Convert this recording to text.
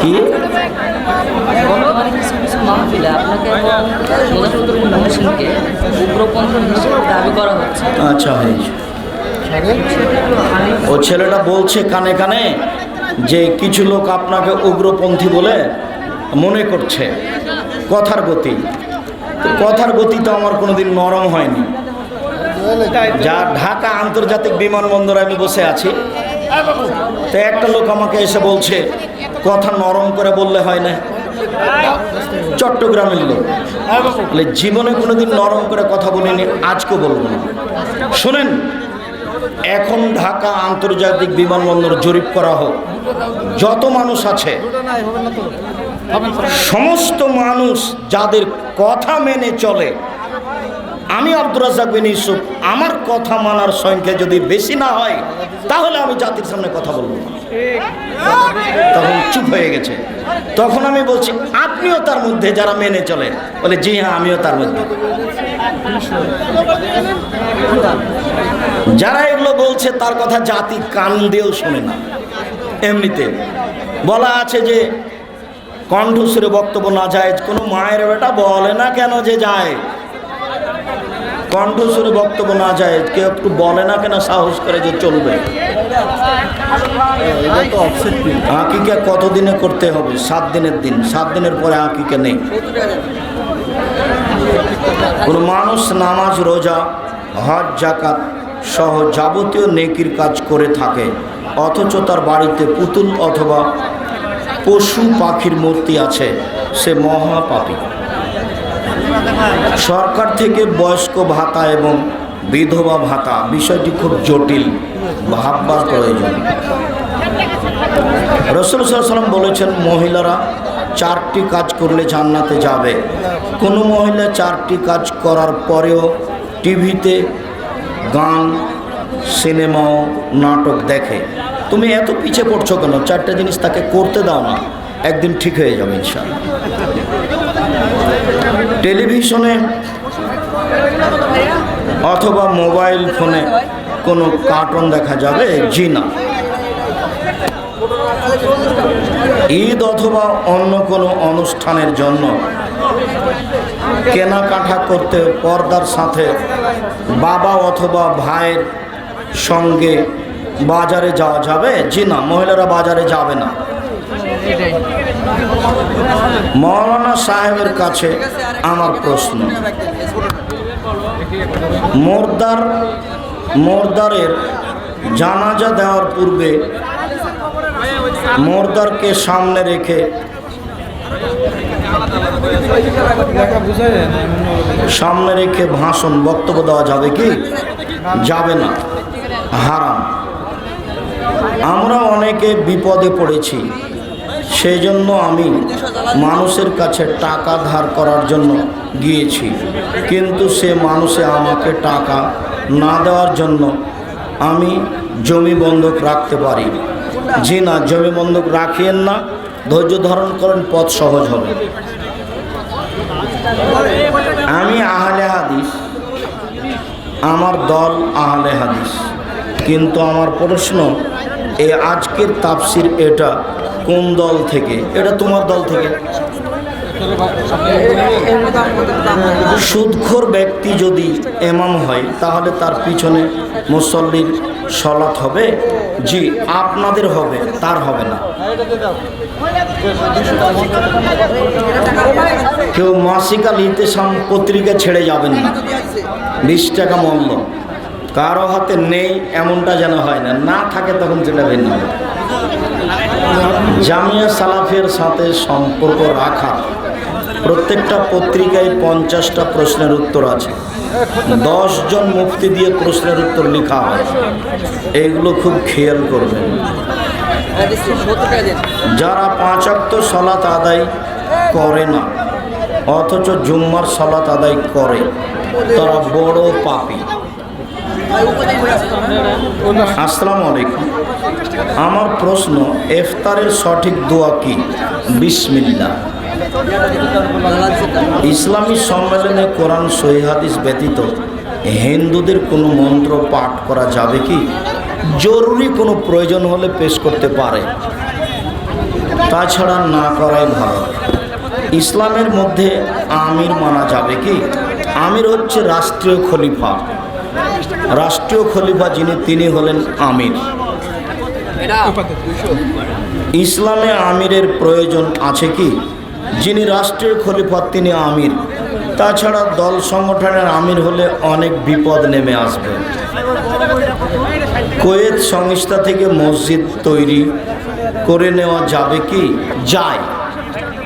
কি? আচ্ছা ও ছেলেটা বলছে কানে কানে যে কিছু লোক আপনাকে উগ্রপন্থী বলে মনে করছে। কথার গতি। কথার গতি তো আমার কোনোদিন নরম হয়নি। যা ঢাকা আন্তর্জাতিক বিমানবন্দরে আমি বসে আছি। তো একটা লোক আমাকে এসে বলছে, কথা নরম করে বললে হয় না। চট্টগ্রামের লোক। বলে, জীবনে কোনোদিন নরম করে কথা বলিনি, আজকে বলব না। শোনেন, এখন ঢাকা আন্তর্জাতিক বিমানবন্দর জরিপ করা হোক। যত মানুষ আছে, সমস্ত মানুষ যাদের কথা মেনে চলে আমি আব্দুর রাজাক বিন ইউসুফ, আমার কথা মানার সংখ্যা যদি বেশি না হয়, তাহলে আমি জাতির সামনে কথা বলব। তখন চুপ হয়ে গেছে। তখন আমি বলছি, আপনিও তার মধ্যে যারা মেনে চলে, বলে, জি হ্যাঁ আমিও তার মধ্যে। যারা এগুলো বলছে, তার কথা জাতি কান দিয়েও শোনে না। এমনিতে বলা আছে যে, কণ্ঠস্বরে বক্তব্য না যায়, কোনো মায়ের বেটা বলে না কেন যে যায়। কণ্ঠস্বরে বক্তব্য না যায়, কেউ একটু বলে না কেন সাহস করে যে চলবে? আঁকিকে কতদিনে করতে হবে? সাত দিনের দিন। সাত দিনের পরে আঁকিকে নেই। কোনো মানুষ নামাজ, রোজা, হজ, জাকাত সহ যাবতীয় নেকির কাজ করে থাকে, অথচ তার বাড়িতে পুতুল অথবা পশু পাখির মূর্তি আছে, সে মহাপাপী। সরকার থেকে বয়স্ক ভাতা এবং বিধবা ভাতা, বিষয়টি খুব জটিল, ভাববার প্রয়োজন। রসুল সাল্লাম বলেছেন, মহিলারা চারটি কাজ করলে জান্নাতে যাবে। কোনো মহিলা চারটি কাজ করার পরেও টিভিতে গান, সিনেমা নাটক দেখে। তুমি এত পিছে পড়ছো কেন? চারটা জিনিস তাকে করতে দাও না, একদিন ঠিক হয়ে যাবে ইনশাআল্লাহ। টেলিভিশনে অথবা মোবাইল ফোনে কোনো কার্টুন দেখা যাবে? জি না। ঈদ অথবা অন্য কোনো অনুষ্ঠানের জন্য কেনাকাটা করতে পর্দার সাথে বাবা অথবা ভাইয়ের সঙ্গে বাজারে যাওয়া যাবে? জি না, মহিলারা বাজারে যাবে না। মৌলানা সাহেবের কাছে আমার প্রশ্ন। মোরদার, মোরদারের জানাজা দেওয়ার পূর্বে মোরদারকে সামনে রেখে সামনে রেখে ভাষণ, বক্তব্য দেওয়া যাবে কি? যাবে না। হারাম। আমরা অনেকে বিপদে পড়েছি। সেই জন্য আমি মানুষের কাছে টাকা ধার করার জন্য গিয়েছি। কিন্তু সে মানুষে আমাকে টাকা না দেওয়ার জন্য আমি জমি বন্ধক রাখতে পারি। জি না, জমি বন্ধক রাখিয়েন না, ধৈর্য ধারণ করেন, পথ সহজ হবে। আমি আহলে হাদিস, আমার দল আহলে হাদিস। কিন্তু আমার প্রশ্ন, এই আজকের তাফসির এটা কোন দল থেকে? এটা তোমার দল থেকে। সুদখোর ব্যক্তি যদি এমাম হয়, তাহলে তার পিছনে মুসল্লির সলাৎ হবে। জি, আপনাদের হবে, তার হবে না। কেউ মাসিকা লিতে পত্রিকা ছেড়ে যাবেন না। বিশ টাকা মূল্য। কারও হাতে নেই, এমনটা যেন হয় না। না থাকে তখন সেটা ভিন্ন জামিয়া সালাফের সাথে সম্পর্ক রাখা। প্রত্যেকটা পত্রিকায় পঞ্চাশটা প্রশ্নের উত্তর আছে। জন মুক্তি দিয়ে প্রশ্নের উত্তর লেখা হয়। এইগুলো খুব খেয়াল করবেন। যারা পাঁচাক্ত সলাত আদায় করে না, অথচ জুম্মার সলাত আদায় করে, তারা বড় পাপী। আসসালামু আলাইকুম। আমার প্রশ্ন এফতারের সঠিক দোয়া কি? বিসমিল্লাহ। ইসলামী সম্মেলনে কোরআন, সহি হাদিস ব্যতীত হিন্দুদের কোনো মন্ত্র পাঠ করা যাবে কি? জরুরি কোনো প্রয়োজন হলে পেশ করতে পারে। তাছাড়া না করাই ভালো। ইসলামের মধ্যে আমির মানা যাবে কি? আমির হচ্ছে রাষ্ট্রীয় খলিফা। রাষ্ট্রীয় খলিফা যিনি, তিনি হলেন আমির। ইসলামে আমিরের প্রয়োজন আছে কি? যিনি রাষ্ট্রীয় খলিফা, তিনি আমির। তাছাড়া দল সংগঠনের আমির হলে অনেক বিপদ নেমে আসবে। কোয়েত সংস্থা থেকে মসজিদ তৈরি করে নেওয়া যাবে কি? যায়।